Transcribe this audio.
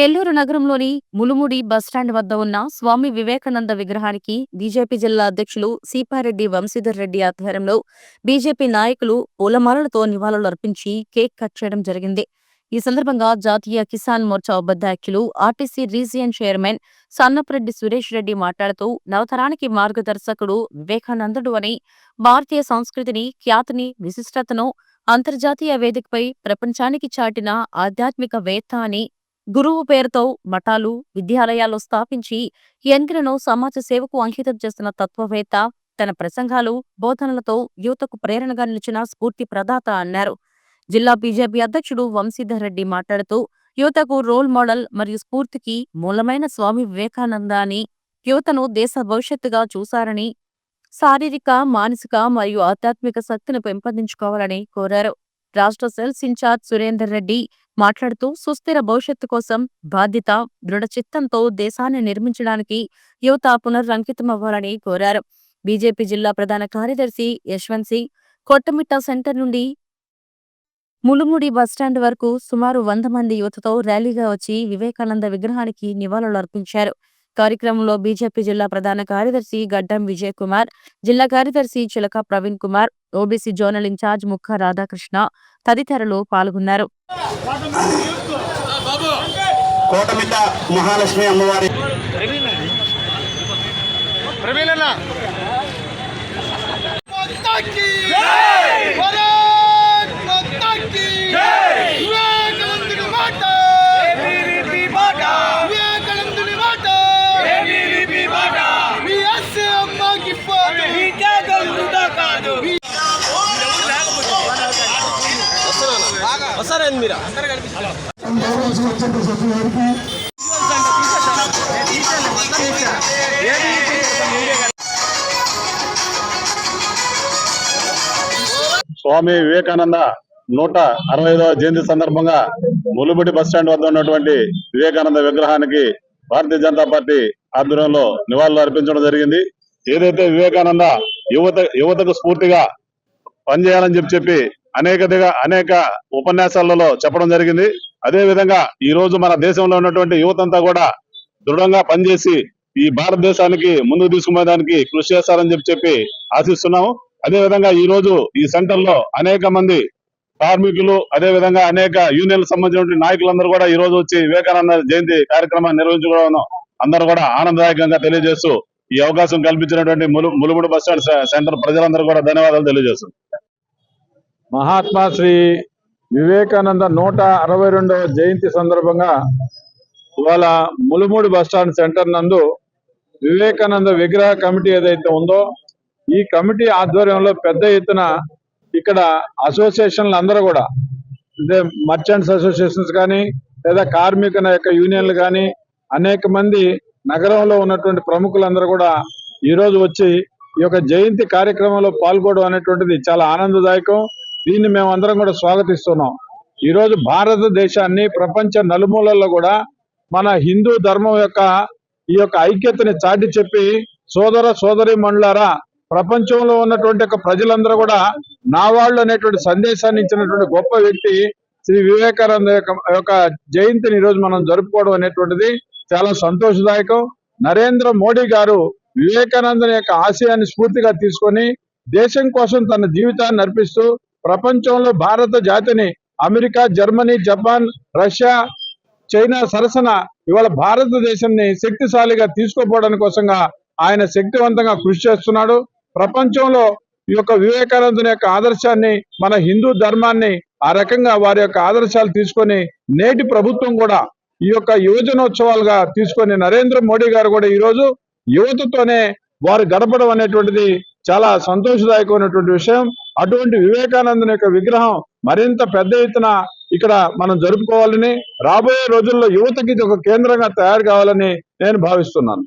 నెల్లూరు నగరంలోని ములుముడి బస్టాండ్ వద్ద ఉన్న స్వామి వివేకానంద విగ్రహానికి బీజేపీ జిల్లా అధ్యక్షులు సీపారెడ్డి వంశీధర్ రెడ్డి ఆధ్వర్యంలో బీజేపీ నాయకులు పూలమాలలతో నివాళులర్పించి కేక్ కట్ చేయడం జరిగింది. ఈ సందర్భంగా జాతీయ కిసాన్ మోర్చా ఉపాధ్యక్షులు RTC region chairman Sannapareddy Suresh Reddy మాట్లాడుతూ నవతరానికి మార్గదర్శకుడు వివేకానందుడు అని భారతీయ సంస్కృతిని ఖ్యాతిని విశిష్టతను అంతర్జాతీయ వేదికపై ప్రపంచానికి చాటిన ఆధ్యాత్మిక వేత్త అని గురువు పేరుతో మఠాలు విద్యాలయాలు స్థాపించి యంత్రను సమాజ సేవకు అంకితం చేసిన తత్వవేత్త తన ప్రసంగాలు బోధనలతో యువతకు ప్రేరణగా నిలిచిన స్ఫూర్తి ప్రదాత అన్నారు. జిల్లా బీజేపీ అధ్యక్షుడు వంశీధర్ రెడ్డి మాట్లాడుతూ యువతకు రోల్ మోడల్ మరియు స్ఫూర్తికి మూలమైన స్వామి వివేకానంద అని యువతను దేశ భవిష్యత్తుగా చూశారని శారీరక మానసిక మరియు ఆధ్యాత్మిక శక్తిని పెంపొందించుకోవాలని కోరారు. రాష్ట్ర సెల్స్ ఇన్ఛార్జ్ సురేందర్ రెడ్డి మాట్లాడుతూ సుస్థిర భవిష్యత్తు కోసం బాధ్యత దృఢ చిత్తంతో దేశాన్ని నిర్మించడానికి యువత పునరంకితమవ్వాలని కోరారు. బీజేపీ జిల్లా ప్రధాన కార్యదర్శి యశ్వంత్ సింగ్ కొట్టమిట్ట సెంటర్ నుండి ములుముడి బస్టాండ్ వరకు సుమారు వంద మంది యువతతో ర్యాలీగా వచ్చి వివేకానంద విగ్రహానికి నివాళులర్పించారు. కార్యక్రమంలో బీజేపీ జిల్లా ప్రధాన కార్యదర్శి గడ్డం విజయ్ కుమార్ జిల్లా కార్యదర్శి Chilaka Praveen Kumar OBC zonal in-charge Mukha Radhakrishna తదితరులు పాల్గొన్నారు. కోటమిట్ట మహాలక్ష్మి అమ్మవారి ప్రవీణ్ వస్తారండి మీరు? స్వామి వివేకానంద నూట అరవై ఐదవ జయంతి సందర్భంగా ములుబడి బస్టాండ్ వద్ద ఉన్నటువంటి వివేకానంద విగ్రహానికి భారతీయ జనతా పార్టీ ఆధ్వర్యంలో నివాళులు అర్పించడం జరిగింది. ఏదైతే వివేకానంద యువత యువతకు స్ఫూర్తిగా పనిచేయాలని చెప్పి చెప్పి అనేక అనేక ఉపన్యాసాలలో చెప్పడం జరిగింది. అదే విధంగా ఈ రోజు మన దేశంలో ఉన్నటువంటి యువతంతా కూడా దృఢంగా పనిచేసి ఈ భారతదేశానికి ముందుకు తీసుకుపోయేదానికి కృషి చేస్తారని చెప్పి చెప్పి ఆశిస్తున్నాము. అదే విధంగా ఈ రోజు ఈ సెంటర్లో అనేక మంది కార్మికులు అదే విధంగా అనేక యూనియన్ సంబంధించిన నాయకులందరూ కూడా ఈ రోజు వచ్చి వివేకానంద జయంతి కార్యక్రమాన్ని నిర్వహించుకోవడం అందరూ కూడా ఆనందదాయకంగా తెలియజేస్తూ ఈ అవకాశం కల్పించినటువంటి ములు ములుముడు బస్ స్టాండ్ సెంటర్ ప్రజలందరూ కూడా ధన్యవాదాలు తెలియజేస్తున్నారు మహాత్మా శ్రీ వివేకానంద నూట అరవై రెండవ జయంతి సందర్భంగా ఇవాళ ములుమూడి బస్టాండ్ సెంటర్ నందు వివేకానంద విగ్రహ కమిటీ ఏదైతే ఉందో ఈ కమిటీ ఆధ్వర్యంలో పెద్ద ఎత్తున ఇక్కడ అసోసియేషన్లు అందరూ కూడా అంటే మర్చెంట్స్ అసోసియేషన్స్ కానీ లేదా కార్మిక యొక్క యూనియన్లు కానీ అనేక మంది నగరంలో ఉన్నటువంటి ప్రముఖులందరూ కూడా ఈ రోజు వచ్చి ఈ యొక్క జయంతి కార్యక్రమంలో పాల్గొనడం అనేటువంటిది చాలా ఆనందదాయకం. దీన్ని మేము అందరం కూడా స్వాగతిస్తున్నాం. ఈరోజు భారతదేశాన్ని ప్రపంచ నలుమూలల్లో కూడా మన హిందూ ధర్మం యొక్క ఈ యొక్క ఐక్యతని చాటి చెప్పి సోదర సోదరి మండలారా ప్రపంచంలో ఉన్నటువంటి యొక్క ప్రజలందరూ కూడా నా వాళ్ళు అనేటువంటి సందేశాన్ని ఇచ్చినటువంటి గొప్ప వ్యక్తి శ్రీ వివేకానంద యొక్క జయంతిని ఈ రోజు మనం జరుపుకోవడం అనేటువంటిది చాలా సంతోషదాయకం. నరేంద్ర మోడీ గారు వివేకానందని యొక్క ఆశయాన్ని స్ఫూర్తిగా తీసుకొని దేశం కోసం తన జీవితాన్ని నడిపిస్తూ ప్రపంచంలో భారత జాతిని America Germany Japan Russia China సరసన ఇవాళ భారతదేశాన్ని శక్తిశాలిగా తీసుకుపోవడం కోసంగా ఆయన శక్తివంతంగా కృషి చేస్తున్నాడు. ప్రపంచంలో ఈ యొక్క వివేకానందుని యొక్క ఆదర్శాన్ని మన హిందూ ధర్మాన్ని ఆ రకంగా వారి యొక్క ఆదర్శాలు తీసుకొని నేటి ప్రభుత్వం కూడా ఈ యొక్క యువజనోత్సవాలుగా తీసుకొని నరేంద్ర మోడీ గారు కూడా ఈరోజు యువతతోనే వారు గడపడం అనేటువంటిది చాలా సంతోషదాయకమైనటువంటి విషయం. అటువంటి వివేకానందుని యొక్క విగ్రహం మరింత పెద్ద ఎత్తున ఇక్కడ మనం జరుపుకోవాలని రాబోయే రోజుల్లో యువతకి ఇది ఒక కేంద్రంగా తయారు కావాలని నేను భావిస్తున్నాను.